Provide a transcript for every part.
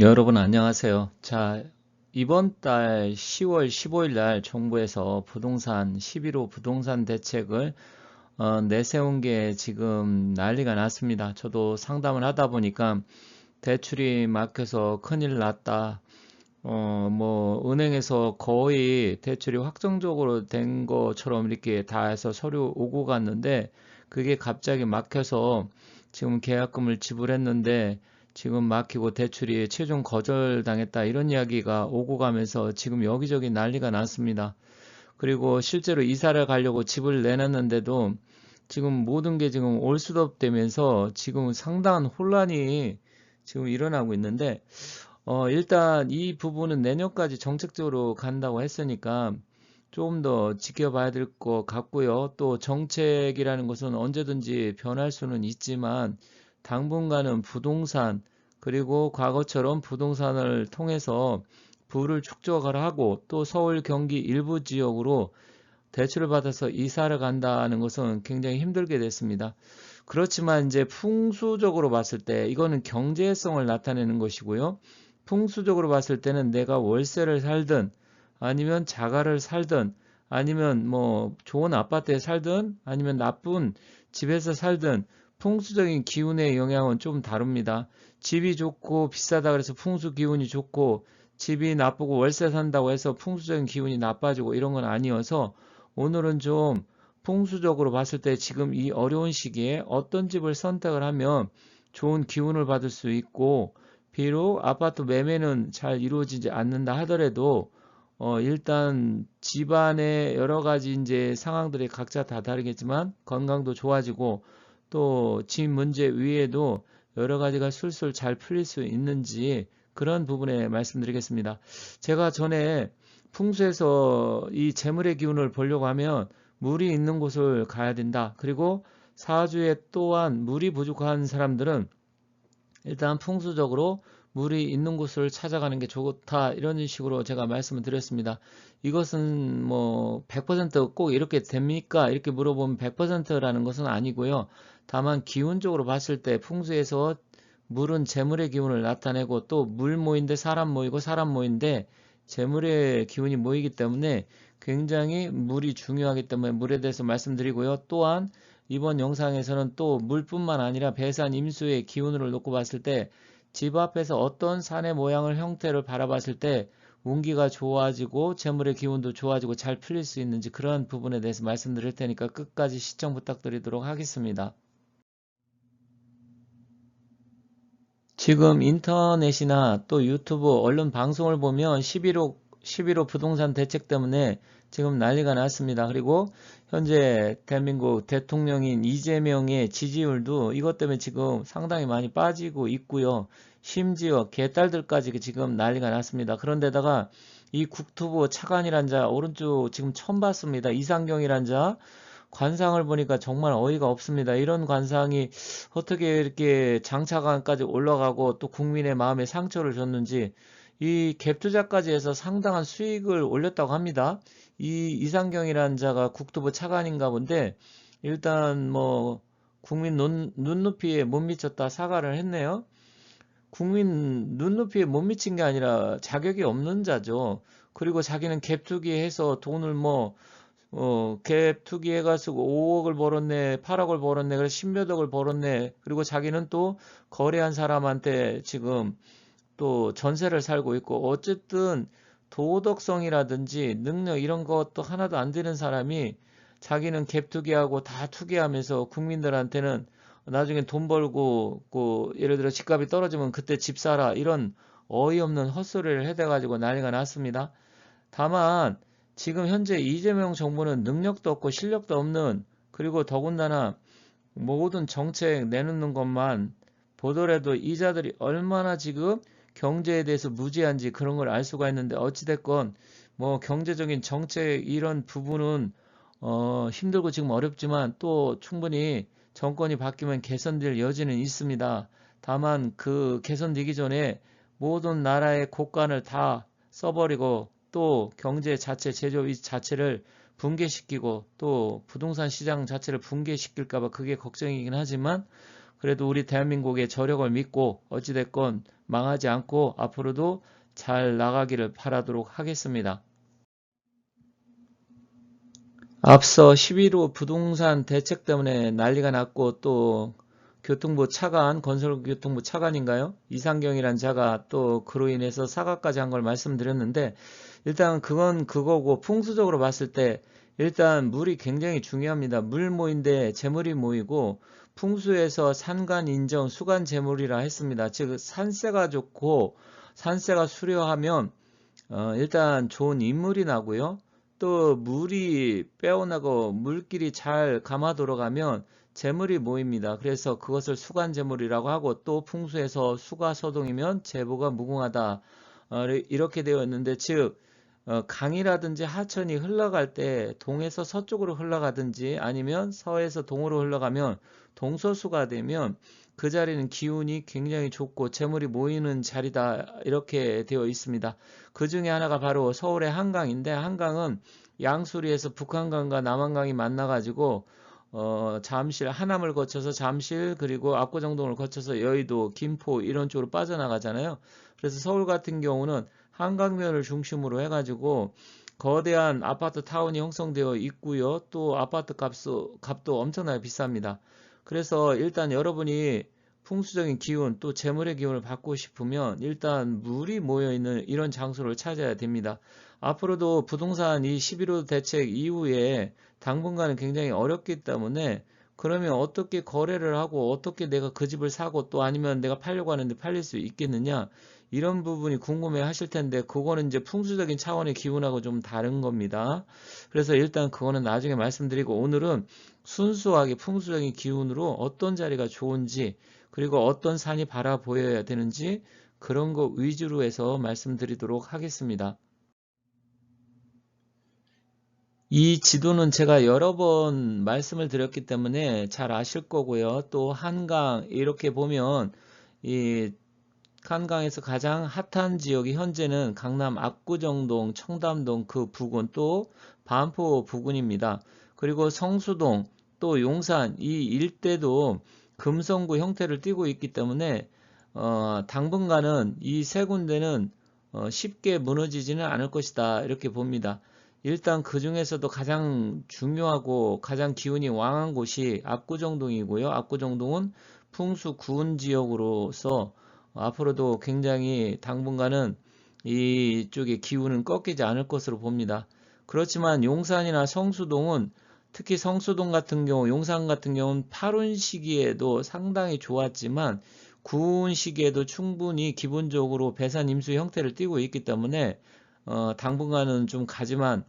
여러분 안녕하세요. 자, 이번 달 10월 15일 날 정부에서 부동산 11호 부동산 대책을 어, 내세운 게 지금 난리가 났습니다. 저도 상담을 하다 보니까 대출이 막혀서 큰일 났다. 어, 뭐 은행에서 거의 대출이 확정적으로 된 것처럼 이렇게 다 해서 서류 오고 갔는데 그게 갑자기 막혀서 지금 계약금을 지불했는데 지금 막히고 대출이 최종 거절당했다 이런 이야기가 오고 가면서 지금 여기저기 난리가 났습니다. 그리고 실제로 이사를 가려고 집을 내놨는데도 지금 모든 게 지금 올수업 되면서 지금 상당한 혼란이 지금 일어나고 있는데 어 일단 이 부분은 내년까지 정책적으로 간다고 했으니까 조금 더 지켜봐야 될 것 같고요. 또 정책이라는 것은 언제든지 변할 수는 있지만 당분간은 부동산 그리고 과거처럼 부동산을 통해서 부를 축적을 하고 또 서울 경기 일부 지역으로 대출을 받아서 이사를 간다는 것은 굉장히 힘들게 됐습니다. 그렇지만 이제 풍수적으로 봤을 때 이거는 경제성을 나타내는 것이고요. 풍수적으로 봤을 때는 내가 월세를 살든 아니면 자가를 살든 아니면 뭐 좋은 아파트에 살든 아니면 나쁜 집에서 살든 풍수적인 기운의 영향은 좀 다릅니다. 집이 좋고 비싸다 그래서 풍수 기운이 좋고 집이 나쁘고 월세 산다고 해서 풍수적인 기운이 나빠지고 이런 건 아니어서 오늘은 좀 풍수적으로 봤을 때 지금 이 어려운 시기에 어떤 집을 선택을 하면 좋은 기운을 받을 수 있고 비록 아파트 매매는 잘 이루어지지 않는다 하더라도 어 일단 집안의 여러 가지 이제 상황들이 각자 다 다르겠지만 건강도 좋아지고 또 집 문제 위에도 여러 가지가 술술 잘 풀릴 수 있는지 그런 부분에 말씀드리겠습니다. 제가 전에 풍수에서 이 재물의 기운을 보려고 하면 물이 있는 곳을 가야 된다. 그리고 사주에 또한 물이 부족한 사람들은 일단 풍수적으로 물이 있는 곳을 찾아가는 게 좋다 이런 식으로 제가 말씀을 드렸습니다. 이것은 뭐 100%꼭 이렇게 됩니까? 이렇게 물어보면 100%라는 것은 아니고요. 다만 기운적으로 봤을 때 풍수에서 물은 재물의 기운을 나타내고 또 물 모인데 사람 모이고 사람 모인데 재물의 기운이 모이기 때문에 굉장히 물이 중요하기 때문에 물에 대해서 말씀드리고요. 또한 이번 영상에서는 또 물뿐만 아니라 배산 임수의 기운을 놓고 봤을 때 집 앞에서 어떤 산의 모양을 형태를 바라봤을 때 운기가 좋아지고 재물의 기운도 좋아지고 잘 풀릴 수 있는지 그런 부분에 대해서 말씀드릴 테니까 끝까지 시청 부탁드리도록 하겠습니다. 지금 인터넷이나 또 유튜브 언론 방송을 보면 11호 11호 부동산 대책 때문에 지금 난리가 났습니다. 그리고 현재 대한민국 대통령인 이재명의 지지율도 이것 때문에 지금 상당히 많이 빠지고 있고요. 심지어 개딸들까지 지금 난리가 났습니다. 그런데다가 이 국토부 차관이란 자 오른쪽 지금 처음 봤습니다. 이상경이란 자 관상을 보니까 정말 어이가 없습니다. 이런 관상이 어떻게 이렇게 장차관까지 올라가고 또 국민의 마음에 상처를 줬는지 이 갭투자까지 해서 상당한 수익을 올렸다고 합니다. 이 이상경이라는 자가 국토부 차관인가 본데 일단 뭐 국민 눈, 눈높이에 못 미쳤다 사과를 했네요. 국민 눈높이에 못 미친 게 아니라 자격이 없는 자죠. 그리고 자기는 갭투기 해서 돈을 뭐 어, 갭 투기 해가지고 5억을 벌었네, 8억을 벌었네, 그래서 10몇억을 벌었네. 그리고 자기는 또 거래한 사람한테 지금 또 전세를 살고 있고, 어쨌든 도덕성이라든지 능력 이런 것도 하나도 안 되는 사람이 자기는 갭 투기하고 다 투기하면서 국민들한테는 나중에 돈 벌고, 그 예를 들어 집값이 떨어지면 그때 집 사라. 이런 어이없는 헛소리를 해대가지고 난리가 났습니다. 다만, 지금 현재 이재명 정부는 능력도 없고 실력도 없는 그리고 더군다나 모든 정책 내놓는 것만 보더라도 이자들이 얼마나 지금 경제에 대해서 무지한지 그런 걸 알 수가 있는데 어찌됐건 뭐 경제적인 정책 이런 부분은 어 힘들고 지금 어렵지만 또 충분히 정권이 바뀌면 개선될 여지는 있습니다. 다만 그 개선되기 전에 모든 나라의 국간을 다 써버리고 또 경제 자체, 제조업 자체를 붕괴시키고 또 부동산 시장 자체를 붕괴시킬까봐 그게 걱정이긴 하지만 그래도 우리 대한민국의 저력을 믿고 어찌됐건 망하지 않고 앞으로도 잘 나가기를 바라도록 하겠습니다. 앞서 11호 부동산 대책 때문에 난리가 났고 또 교통부 차관, 건설교통부 차관인가요? 이상경이란 자가 또 그로 인해서 사과까지 한 걸 말씀드렸는데 일단 그건 그거고 풍수적으로 봤을 때 일단 물이 굉장히 중요합니다. 물 모인데 재물이 모이고 풍수에서 산간 인정 수간 재물이라 했습니다. 즉 산세가 좋고 산세가 수려하면 어, 일단 좋은 인물이 나고요. 또 물이 빼어나고 물길이 잘 감아 돌아가면 재물이 모입니다. 그래서 그것을 수간 재물이라고 하고 또 풍수에서 수가 서동이면 재보가 무궁하다 어, 이렇게 되어 있는데 즉 어, 강이라든지 하천이 흘러갈 때 동에서 서쪽으로 흘러가든지 아니면 서에서 동으로 흘러가면 동서수가 되면 그 자리는 기운이 굉장히 좋고 재물이 모이는 자리다 이렇게 되어 있습니다. 그 중에 하나가 바로 서울의 한강인데 한강은 양수리에서 북한강과 남한강이 만나가지고 어, 잠실, 하남을 거쳐서 잠실 그리고 압구정동을 거쳐서 여의도, 김포 이런 쪽으로 빠져나가잖아요. 그래서 서울 같은 경우는 한강면을 중심으로 해가지고 거대한 아파트 타운이 형성되어 있고요. 또 아파트 값도, 값도 엄청나게 비쌉니다. 그래서 일단 여러분이 풍수적인 기운 또 재물의 기운을 받고 싶으면 일단 물이 모여있는 이런 장소를 찾아야 됩니다. 앞으로도 부동산 이 11호 대책 이후에 당분간은 굉장히 어렵기 때문에 그러면 어떻게 거래를 하고 어떻게 내가 그 집을 사고 또 아니면 내가 팔려고 하는데 팔릴 수 있겠느냐 이런 부분이 궁금해 하실 텐데 그거는 이제 풍수적인 차원의 기운하고 좀 다른 겁니다. 그래서 일단 그거는 나중에 말씀드리고 오늘은 순수하게 풍수적인 기운으로 어떤 자리가 좋은지 그리고 어떤 산이 바라 보여야 되는지 그런 거 위주로 해서 말씀드리도록 하겠습니다. 이 지도는 제가 여러 번 말씀을 드렸기 때문에 잘 아실 거고요. 또 한강 이렇게 보면 이 한강에서 가장 핫한 지역이 현재는 강남 압구정동, 청담동 그 부근 또 반포 부근입니다. 그리고 성수동 또 용산 이 일대도 금성구 형태를 띠고 있기 때문에 어, 당분간은 이 세 군데는 어, 쉽게 무너지지는 않을 것이다 이렇게 봅니다. 일단 그 중에서도 가장 중요하고 가장 기운이 왕한 곳이 압구정동이고요. 압구정동은 풍수 구운 지역으로서 앞으로도 굉장히 당분간은 이쪽의 기운은 꺾이지 않을 것으로 봅니다. 그렇지만 용산이나 성수동은 특히 성수동 같은 경우, 용산 같은 경우는 8운 시기에도 상당히 좋았지만 구운 시기에도 충분히 기본적으로 배산 임수 형태를 띠고 있기 때문에 어, 당분간은 좀 가지만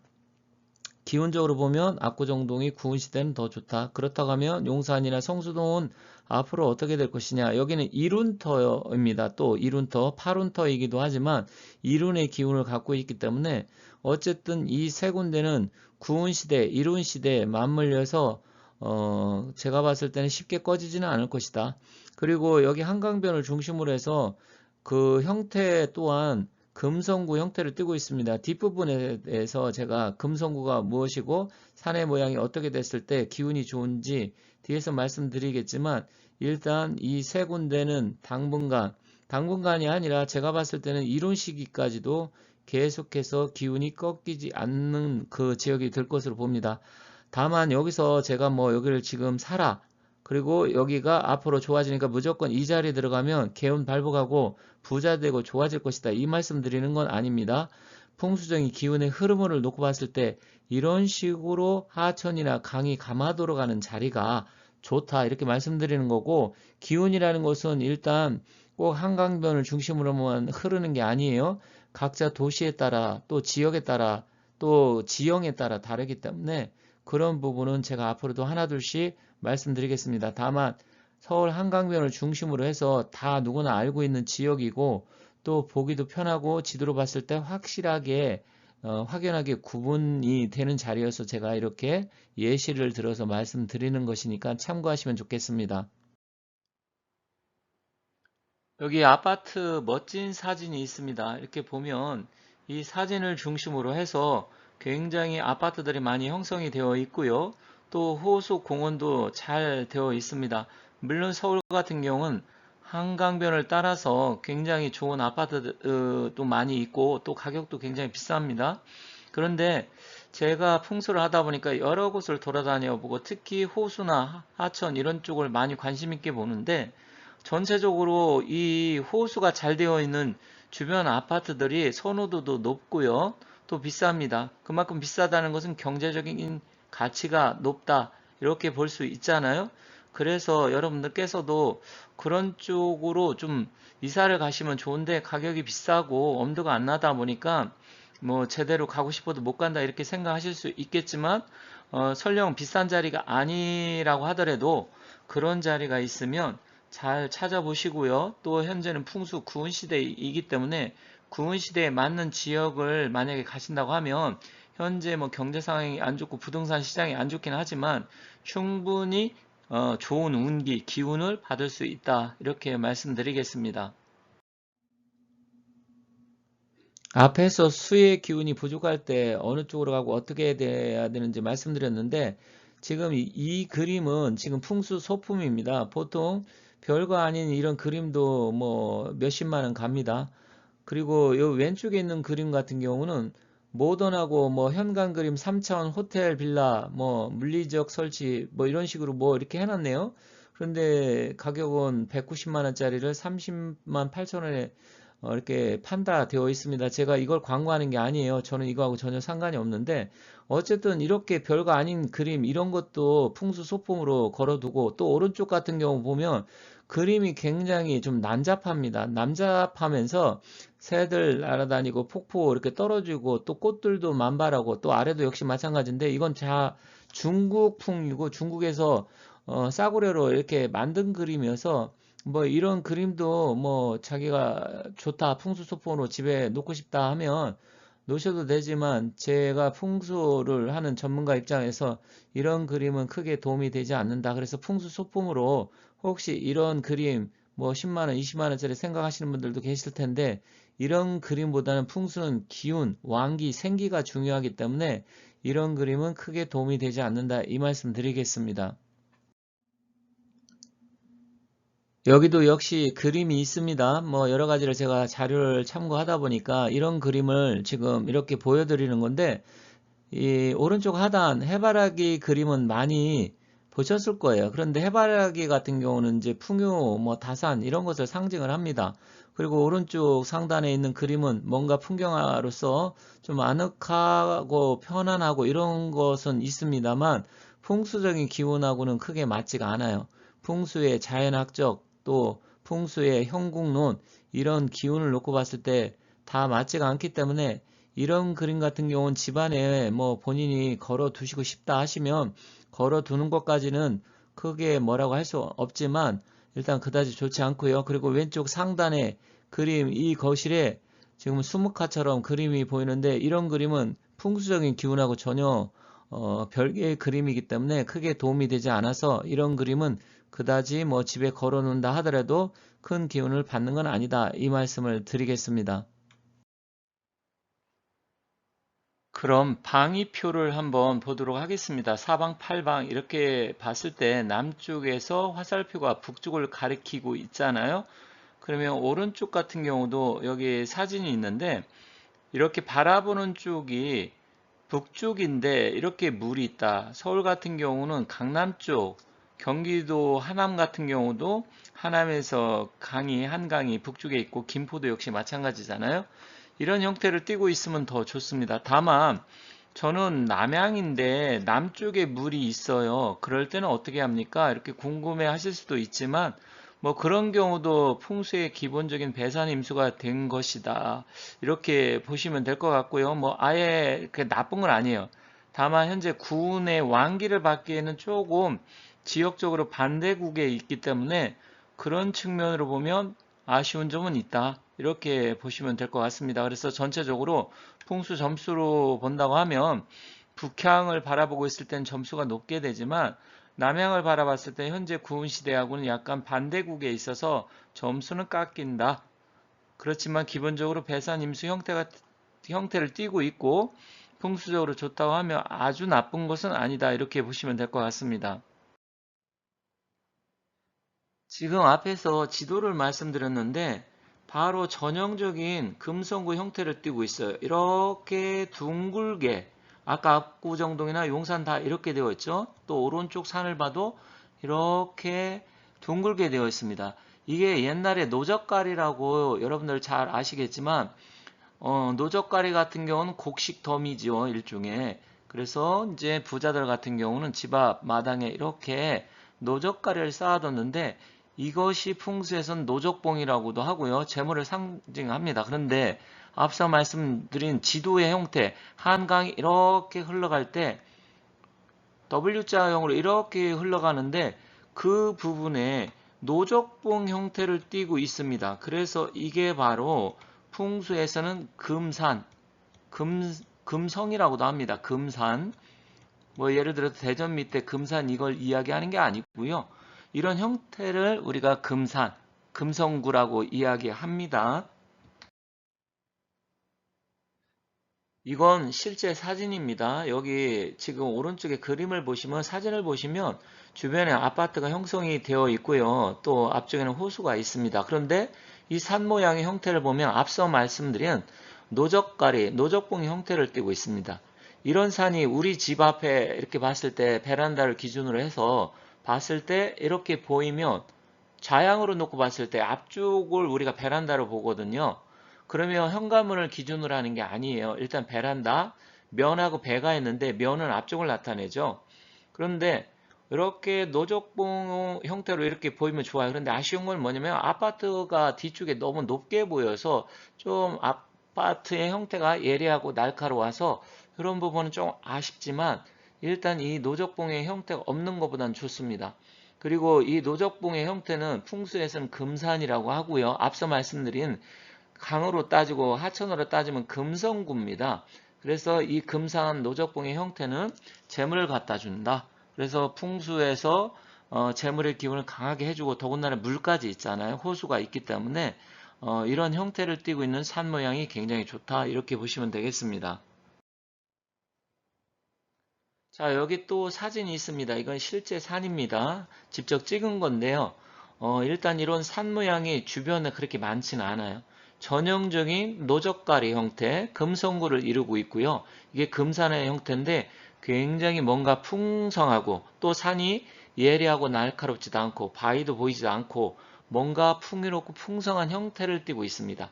기운적으로 보면 압구정동이 구운 시대는 더 좋다. 그렇다고 하면 용산이나 성수동은 앞으로 어떻게 될 것이냐. 여기는 이룬터입니다. 또 이룬터, 파룬터이기도 하지만 이룬의 기운을 갖고 있기 때문에 어쨌든 이 세 군데는 구운 시대, 이룬 시대에 맞물려서 어, 제가 봤을 때는 쉽게 꺼지지는 않을 것이다. 그리고 여기 한강변을 중심으로 해서 그 형태 또한 금성구 형태를 띠고 있습니다. 뒷부분에 대해서 제가 금성구가 무엇이고 산의 모양이 어떻게 됐을 때 기운이 좋은지 뒤에서 말씀드리겠지만 일단 이 세 군데는 당분간 당분간이 아니라 제가 봤을 때는 이론 시기까지도 계속해서 기운이 꺾이지 않는 그 지역이 될 것으로 봅니다. 다만 여기서 제가 뭐 여기를 지금 사라 그리고 여기가 앞으로 좋아지니까 무조건 이 자리에 들어가면 개운 발복하고 부자 되고 좋아질 것이다. 이 말씀 드리는 건 아닙니다. 풍수적인 기운의 흐름을 놓고 봤을 때 이런 식으로 하천이나 강이 감아 돌아가는 자리가 좋다 이렇게 말씀드리는 거고 기운이라는 것은 일단 꼭 한강변을 중심으로만 흐르는 게 아니에요. 각자 도시에 따라 또 지역에 따라 또 지형에 따라 다르기 때문에 그런 부분은 제가 앞으로도 하나둘씩 말씀드리겠습니다. 다만 서울 한강변을 중심으로 해서 다 누구나 알고 있는 지역이고 또 보기도 편하고 지도로 봤을 때 확실하게 어, 확연하게 구분이 되는 자리여서 제가 이렇게 예시를 들어서 말씀드리는 것이니까 참고하시면 좋겠습니다. 여기 아파트 멋진 사진이 있습니다. 이렇게 보면 이 사진을 중심으로 해서 굉장히 아파트들이 많이 형성이 되어 있고요. 또 호수 공원도 잘 되어 있습니다. 물론 서울 같은 경우는 한강변을 따라서 굉장히 좋은 아파트도 많이 있고 또 가격도 굉장히 비쌉니다. 그런데 제가 풍수를 하다 보니까 여러 곳을 돌아다녀 보고 특히 호수나 하천 이런 쪽을 많이 관심 있게 보는데 전체적으로 이 호수가 잘 되어 있는 주변 아파트들이 선호도도 높고요. 또 비쌉니다. 그만큼 비싸다는 것은 경제적인 가치가 높다. 이렇게 볼 수 있잖아요. 그래서 여러분들께서도 그런 쪽으로 좀 이사를 가시면 좋은데 가격이 비싸고 엄두가 안 나다 보니까 뭐 제대로 가고 싶어도 못 간다 이렇게 생각하실 수 있겠지만 어, 설령 비싼 자리가 아니라고 하더라도 그런 자리가 있으면 잘 찾아보시고요. 또 현재는 풍수 구은 시대이기 때문에 구은 시대에 맞는 지역을 만약에 가신다고 하면 현재 뭐 경제 상황이 안 좋고 부동산 시장이 안 좋긴 하지만 충분히 어, 좋은 운기, 기운을 받을 수 있다. 이렇게 말씀드리겠습니다. 앞에서 수의 기운이 부족할 때 어느 쪽으로 가고 어떻게 돼야 되는지 말씀드렸는데 지금 이, 이 그림은 지금 풍수 소품입니다. 보통 별거 아닌 이런 그림도 뭐 몇십만 원 갑니다. 그리고 요 왼쪽에 있는 그림 같은 경우는 모던하고 뭐 현관 그림 3차원 호텔 빌라 뭐 물리적 설치 뭐 이런 식으로 뭐 이렇게 해놨네요. 그런데 가격은 190만 원짜리를 30만 8천 원에 어, 이렇게 판다 되어 있습니다. 제가 이걸 광고하는 게 아니에요. 저는 이거하고 전혀 상관이 없는데 어쨌든 이렇게 별거 아닌 그림 이런 것도 풍수 소품으로 걸어두고 또 오른쪽 같은 경우 보면 그림이 굉장히 좀 난잡합니다. 난잡하면서 새들 날아다니고 폭포 이렇게 떨어지고 또 꽃들도 만발하고 또 아래도 역시 마찬가지인데 이건 자 중국풍이고 중국에서 어, 싸구려로 이렇게 만든 그림이어서 뭐 이런 그림도 뭐 자기가 좋다 풍수 소품으로 집에 놓고 싶다 하면 놓으셔도 되지만 제가 풍수를 하는 전문가 입장에서 이런 그림은 크게 도움이 되지 않는다. 그래서 풍수 소품으로 혹시 이런 그림 뭐 10만원, 20만원짜리 생각하시는 분들도 계실 텐데 이런 그림보다는 풍수는 기운, 왕기, 생기가 중요하기 때문에 이런 그림은 크게 도움이 되지 않는다. 이 말씀 드리겠습니다. 여기도 역시 그림이 있습니다. 뭐 여러 가지를 제가 자료를 참고하다 보니까 이런 그림을 지금 이렇게 보여드리는 건데 이 오른쪽 하단 해바라기 그림은 많이 보셨을 거예요. 그런데 해바라기 같은 경우는 이제 풍요, 뭐 다산 이런 것을 상징을 합니다. 그리고 오른쪽 상단에 있는 그림은 뭔가 풍경화로서 좀 아늑하고 편안하고 이런 것은 있습니다만 풍수적인 기운하고는 크게 맞지가 않아요. 풍수의 자연학적 또 풍수의 형국론 이런 기운을 놓고 봤을 때 다 맞지가 않기 때문에 이런 그림 같은 경우는 집안에 뭐 본인이 걸어 두시고 싶다 하시면 걸어 두는 것까지는 크게 뭐라고 할 수 없지만 일단 그다지 좋지 않고요. 그리고 왼쪽 상단에 그림 이 거실에 지금 수묵화처럼 그림이 보이는데 이런 그림은 풍수적인 기운하고 전혀 어, 별개의 그림이기 때문에 크게 도움이 되지 않아서 이런 그림은 그다지 뭐 집에 걸어 놓는다 하더라도 큰 기운을 받는 건 아니다. 이 말씀을 드리겠습니다. 그럼 방위표를 한번 보도록 하겠습니다. 사방, 팔방 이렇게 봤을 때 남쪽에서 화살표가 북쪽을 가리키고 있잖아요. 그러면 오른쪽 같은 경우도 여기 사진이 있는데 이렇게 바라보는 쪽이 북쪽인데 이렇게 물이 있다. 서울 같은 경우는 강남 쪽, 경기도 하남 같은 경우도 하남에서 강이 한강이 북쪽에 있고 김포도 역시 마찬가지잖아요. 이런 형태를 띄고 있으면 더 좋습니다. 다만 저는 남양인데 남쪽에 물이 있어요. 그럴 때는 어떻게 합니까? 이렇게 궁금해 하실 수도 있지만 뭐 그런 경우도 풍수의 기본적인 배산 임수가 된 것이다. 이렇게 보시면 될 것 같고요. 뭐 아예 나쁜 건 아니에요. 다만 현재 구운의 왕기를 받기에는 조금 지역적으로 반대국에 있기 때문에 그런 측면으로 보면 아쉬운 점은 있다. 이렇게 보시면 될 것 같습니다. 그래서 전체적으로 풍수 점수로 본다고 하면 북향을 바라보고 있을 땐 점수가 높게 되지만 남향을 바라봤을 때 현재 구운 시대하고는 약간 반대국에 있어서 점수는 깎인다. 그렇지만 기본적으로 배산 임수 형태가 형태를 띠고 있고 풍수적으로 좋다고 하면 아주 나쁜 것은 아니다. 이렇게 보시면 될 것 같습니다. 지금 앞에서 지도를 말씀드렸는데 바로 전형적인 금성구 형태를 띠고 있어요. 이렇게 둥글게 아까 압구정동이나 용산 다 이렇게 되어 있죠. 또 오른쪽 산을 봐도 이렇게 둥글게 되어 있습니다. 이게 옛날에 노적가리라고 여러분들 잘 아시겠지만 어, 노적가리 같은 경우는 곡식 덤이죠 일종의 그래서 이제 부자들 같은 경우는 집 앞 마당에 이렇게 노적가리를 쌓아뒀는데 이것이 풍수에선 노적봉이라고도 하고요 재물을 상징합니다 그런데 앞서 말씀드린 지도의 형태 한강이 이렇게 흘러갈 때 W자형으로 이렇게 흘러가는데 그 부분에 노적봉 형태를 띠고 있습니다. 그래서 이게 바로 풍수에서는 금산, 금, 금성이라고도 합니다. 금산. 뭐 예를 들어서 대전 밑에 금산 이걸 이야기하는 게 아니고요. 이런 형태를 우리가 금산, 금성구라고 이야기합니다. 이건 실제 사진입니다. 여기 지금 오른쪽에 그림을 보시면 사진을 보시면 주변에 아파트가 형성이 되어 있고요. 또 앞쪽에는 호수가 있습니다. 그런데 이 산 모양의 형태를 보면 앞서 말씀드린 노적가리, 노적봉 형태를 띠고 있습니다. 이런 산이 우리 집 앞에 이렇게 봤을 때 베란다를 기준으로 해서 봤을 때 이렇게 보이면 좌양으로 놓고 봤을 때 앞쪽을 우리가 베란다로 보거든요. 그러면 현관문을 기준으로 하는 게 아니에요. 일단 베란다, 면하고 배가 있는데 면은 앞쪽을 나타내죠. 그런데 이렇게 노적봉 형태로 이렇게 보이면 좋아요. 그런데 아쉬운 건 뭐냐면 아파트가 뒤쪽에 너무 높게 보여서 좀 아파트의 형태가 예리하고 날카로워서 그런 부분은 좀 아쉽지만 일단 이 노적봉의 형태가 없는 것보다는 좋습니다. 그리고 이 노적봉의 형태는 풍수에서는 금산이라고 하고요. 앞서 말씀드린 강으로 따지고 하천으로 따지면 금성구입니다. 그래서 이 금산 노적봉의 형태는 재물을 갖다 준다. 그래서 풍수에서 어, 재물의 기운을 강하게 해주고 더군다나 물까지 있잖아요. 호수가 있기 때문에 어, 이런 형태를 띠고 있는 산 모양이 굉장히 좋다. 이렇게 보시면 되겠습니다. 자 여기 또 사진이 있습니다. 이건 실제 산입니다. 직접 찍은 건데요. 어, 일단 이런 산 모양이 주변에 그렇게 많지는 않아요. 전형적인 노적가리 형태, 금성구를 이루고 있고요. 이게 금산의 형태인데 굉장히 뭔가 풍성하고 또 산이 예리하고 날카롭지도 않고 바위도 보이지도 않고 뭔가 풍요롭고 풍성한 형태를 띠고 있습니다.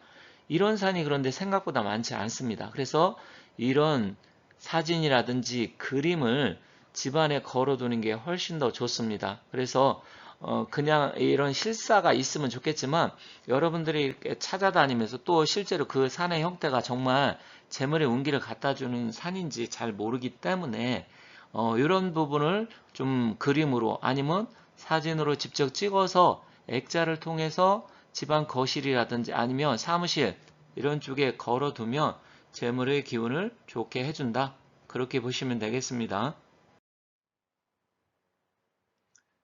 이런 산이 그런데 생각보다 많지 않습니다. 그래서 이런 사진이라든지 그림을 집안에 걸어두는 게 훨씬 더 좋습니다. 그래서 어, 그냥 이런 실사가 있으면 좋겠지만 여러분들이 이렇게 찾아다니면서 또 실제로 그 산의 형태가 정말 재물의 운기를 갖다주는 산인지 잘 모르기 때문에 어, 이런 부분을 좀 그림으로 아니면 사진으로 직접 찍어서 액자를 통해서 집안 거실이라든지 아니면 사무실 이런 쪽에 걸어두면 재물의 기운을 좋게 해준다. 그렇게 보시면 되겠습니다.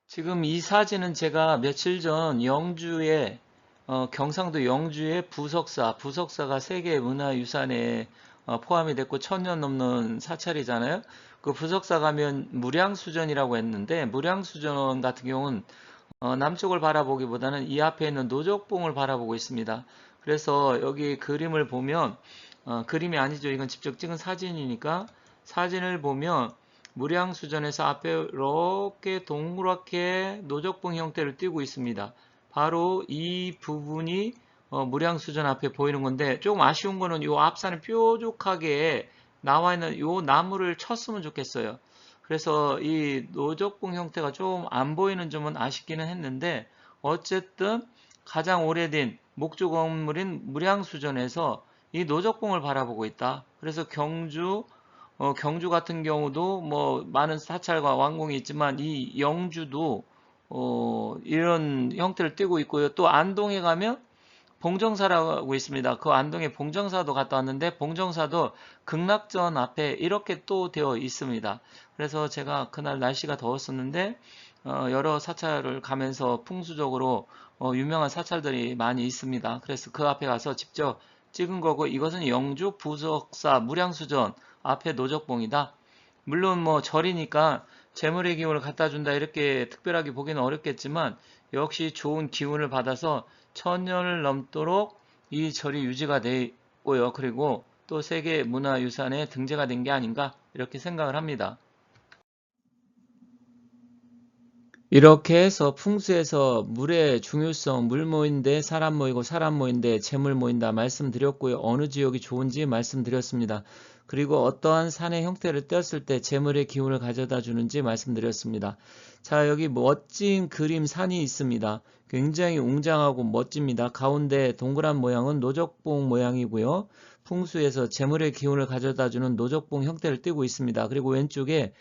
지금 이 사진은 제가 며칠 전 영주에 어, 경상도 영주의 부석사, 부석사가 세계 문화유산에 어, 포함이 됐고 천년 넘는 사찰이잖아요. 그 부석사 가면 무량수전이라고 했는데 무량수전 같은 경우는 어, 남쪽을 바라보기보다는 이 앞에 있는 노적봉을 바라보고 있습니다. 그래서 여기 그림을 보면 어, 그림이 아니죠. 이건 직접 찍은 사진이니까 사진을 보면 무량수전에서 앞에 이렇게 동그랗게 노적봉 형태를 띄고 있습니다. 바로 이 부분이 어, 무량수전 앞에 보이는 건데 조금 아쉬운 거는 이 앞산에 뾰족하게 나와 있는 이 나무를 쳤으면 좋겠어요. 그래서 이 노적봉 형태가 좀 안 보이는 점은 아쉽기는 했는데 어쨌든 가장 오래된 목조 건물인 무량수전에서 이 노적봉을 바라보고 있다. 그래서 경주 어, 경주 같은 경우도 뭐 많은 사찰과 왕궁이 있지만 이 영주도 어, 이런 형태를 띠고 있고요. 또 안동에 가면 봉정사라고 있습니다. 그 안동에 봉정사도 갔다 왔는데 봉정사도 극락전 앞에 이렇게 또 되어 있습니다. 그래서 제가 그날 날씨가 더웠었는데 어, 여러 사찰을 가면서 풍수적으로 어, 유명한 사찰들이 많이 있습니다. 그래서 그 앞에 가서 직접 찍은 거고 이것은 영주 부석사 무량수전 앞에 노적봉이다. 물론 뭐 절이니까 재물의 기운을 갖다 준다 이렇게 특별하게 보기는 어렵겠지만 역시 좋은 기운을 받아서 천년을 넘도록 이 절이 유지가 되고요. 그리고 또 세계 문화유산에 등재가 된 게 아닌가 이렇게 생각을 합니다. 이렇게 해서 풍수에서 물의 중요성, 물 모인데 사람 모이고 사람 모인데 재물 모인다 말씀드렸고요. 어느 지역이 좋은지 말씀드렸습니다. 그리고 어떠한 산의 형태를 띄었을 때 재물의 기운을 가져다 주는지 말씀드렸습니다. 자, 여기 멋진 그림 산이 있습니다. 굉장히 웅장하고 멋집니다. 가운데 동그란 모양은 노적봉 모양이고요. 풍수에서 재물의 기운을 가져다 주는 노적봉 형태를 띠고 있습니다. 그리고 왼쪽에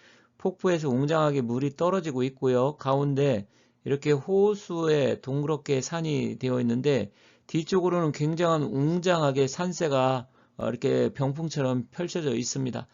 폭포에서 웅장하게 물이 떨어지고 있고요. 가운데 이렇게 호수에 동그랗게 산이 되어 있는데 뒤쪽으로는 굉장한 웅장하게 산세가 어, 이렇게 병풍처럼 펼쳐져 있습니다.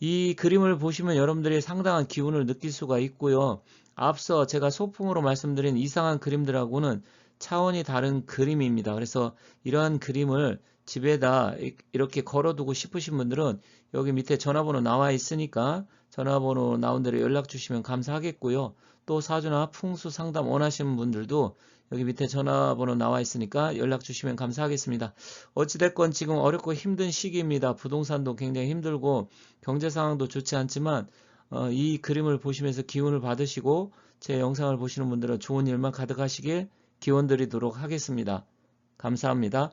이 그림을 보시면 여러분들이 상당한 기운을 느낄 수가 있고요. 앞서 제가 소품으로 말씀드린 이상한 그림들하고는 차원이 다른 그림입니다. 그래서 이러한 그림을 집에다 이렇게 걸어두고 싶으신 분들은 여기 밑에 전화번호 나와 있으니까 전화번호 나온 대로 연락 주시면 감사하겠고요. 또 사주나 풍수 상담 원하시는 분들도 여기 밑에 전화번호 나와 있으니까 연락 주시면 감사하겠습니다. 어찌됐건 지금 어렵고 힘든 시기입니다. 부동산도 굉장히 힘들고 경제 상황도 좋지 않지만 어, 이 그림을 보시면서 기운을 받으시고 제 영상을 보시는 분들은 좋은 일만 가득하시길 기원 드리도록 하겠습니다. 감사합니다.